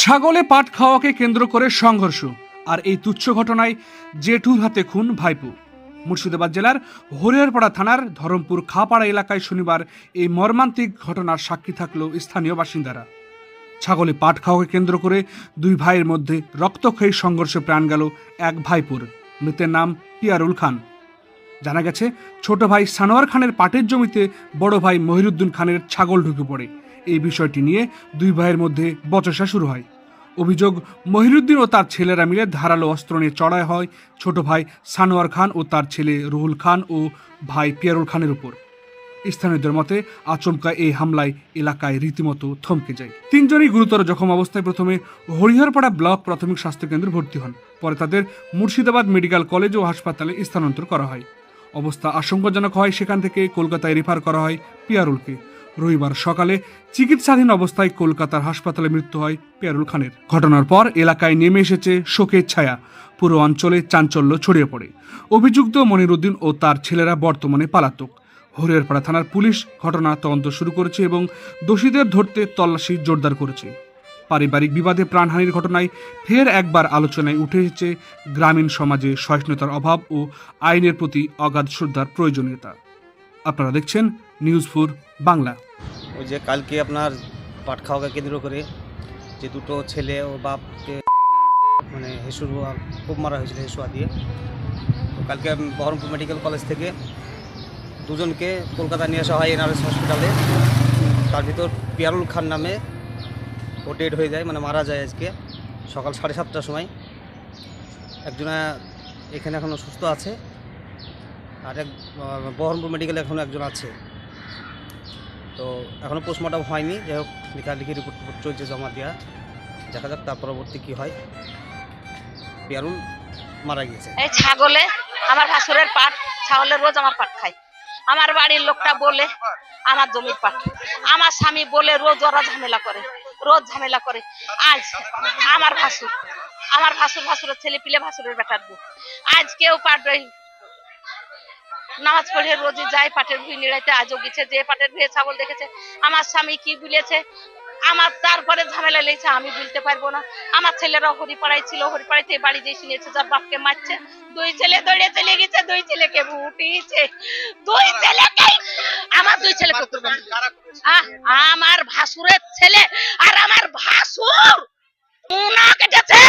ছাগলে পাট খাওয়াকে কেন্দ্র করে সংঘর্ষ আর এই তুচ্ছ ঘটনায় জেঠুর হাতে খুন ভাইপো। মুর্শিদাবাদ জেলার হরিহরপাড়া থানার ধরমপুর খাপাড়া এলাকায় শনিবার এই মর্মান্তিক ঘটনার সাক্ষী থাকল স্থানীয় বাসিন্দারা। ছাগলে পাট খাওয়াকে কেন্দ্র করে দুই ভাইয়ের মধ্যে রক্তক্ষয়ী সংঘর্ষে প্রাণ গেল এক ভাইপুর। মৃতের নাম পিয়ারুল খান। জানা গেছে, ছোট ভাই সানোয়ার খানের পাটের জমিতে বড় ভাই মহিরুদ্দিন খানের ছাগল ঢুকে পড়ে। এই বিষয়টি নিয়ে দুই ভাইয়ের মধ্যে বচসা শুরু হয়। অভিযোগ, মহিরুদ্দিন ও তার ছেলেরা মিলে ধারালো অস্ত্র নিয়ে চড়াই হয় ছোট ভাই সানোয়ার খান ও তার ছেলে রুহুল খান ও ভাই পিয়ারুল খানের উপর। স্থানীয়দের মতে আচমকা এই হামলায় এলাকায় রীতিমতো থমকে যায়। তিনজনই গুরুতর জখম অবস্থায় প্রথমে হরিহরপাড়া ব্লক প্রাথমিক স্বাস্থ্যকেন্দ্রে ভর্তি হন। পরে তাদের মুর্শিদাবাদ মেডিকেল কলেজ ও হাসপাতালে স্থানান্তর করা হয়। অবস্থা আশঙ্কাজনক হয় সেখান থেকে কলকাতায় রেফার করা হয় পিয়ারুলকে। রবিবার সকালে চিকিৎসাধীন অবস্থায় কলকাতার হাসপাতালে মৃত্যু হয় পিয়ারুল খানের। ঘটনার পর এলাকায় নেমে এসেছে শোকের ছায়া। পুরো অঞ্চলে চাঞ্চল্য ছড়িয়ে পড়ে। অভিযুক্ত মনিরুদ্দিন ও তার ছেলেরা বর্তমানে পালাতক। হরিয়ারপাড়া থানার পুলিশ ঘটনা তদন্ত শুরু করেছে এবং দোষীদের ধরতে তল্লাশি জোরদার করেছে। পারিবারিক বিবাদে প্রাণহানির ঘটনায় ফের একবার আলোচনায় উঠে এসেছে গ্রামীণ সমাজে সহিষ্ণুতার অভাব ও আইনের প্রতি অগাধ শ্রদ্ধার প্রয়োজনীয়তা। আপনারা দেখছেন নিউজ ফোর বাংলা। ওই যে কালকে আপনার পাট খাওয়াকে কেন্দ্র করে যে দুটো ছেলে ও বাপকে মানে হেসুয়া খুব মারা হয়েছিল হেসুয়া দিয়ে। তো কালকে বহরমপুর মেডিকেল কলেজ থেকে দুজনকে কলকাতা নিয়ে আসা হয় এনআরএস হসপিটালে। তার ভিতর পিয়ারুল খান নামে ও ডেড হয়ে যায় মানে মারা যায় আজকে সকাল সাড়ে সাতটার সময়। একজনা এখানে এখনও সুস্থ আছে। আর এক বহরমপুর মেডিকেলে এখনও একজন আছে। তো এখনও পোস্টমর্টম হয়নি, যাই হোক লেখালেখি রিপোর্ট চলছে জমা দেওয়া। দেখা যাক তার পরবর্তী কী হয়। পিয়ারুল মারা গিয়েছে। এই ছাগলে আমার ভাসুরের পাট ছাগলের রোজ আমার পাট খায়। আমার বাড়ির লোকটা বলে আমার জমির পাট। আমার স্বামী বলে রোজ ওরা ঝামেলা করে, রোজ ঝামেলা করে। আজ আমার ভাসুর আমার ভাসুর ভাসুরের ছেলে পিলে ভাসুরের বেটার আজ কেউ পাট নামাজ পড়ে রোজই যায় পাটের ভুই নিড়াইতে আজও গেছে যে পাটের ভুয়ে ছাগল দেখেছে আমার স্বামী কি বলেছে আমার তারপরে ঝামেলা লেগেছে আমি বলতে পারব না। আমার ছেলেরা হরিপাড়ায় ছিল হরিপাড়াইতে বাড়ি যে শুনেছে যার বাপকে মারছে। দুই ছেলে দৌড়ে চলে গেছে দুই ছেলেকে উঠিয়েছে। দুই ছেলেকে আমার দুই ছেলে আমার ভাসুরের ছেলে আর আমার ভাসুর। মুনা কেটেছে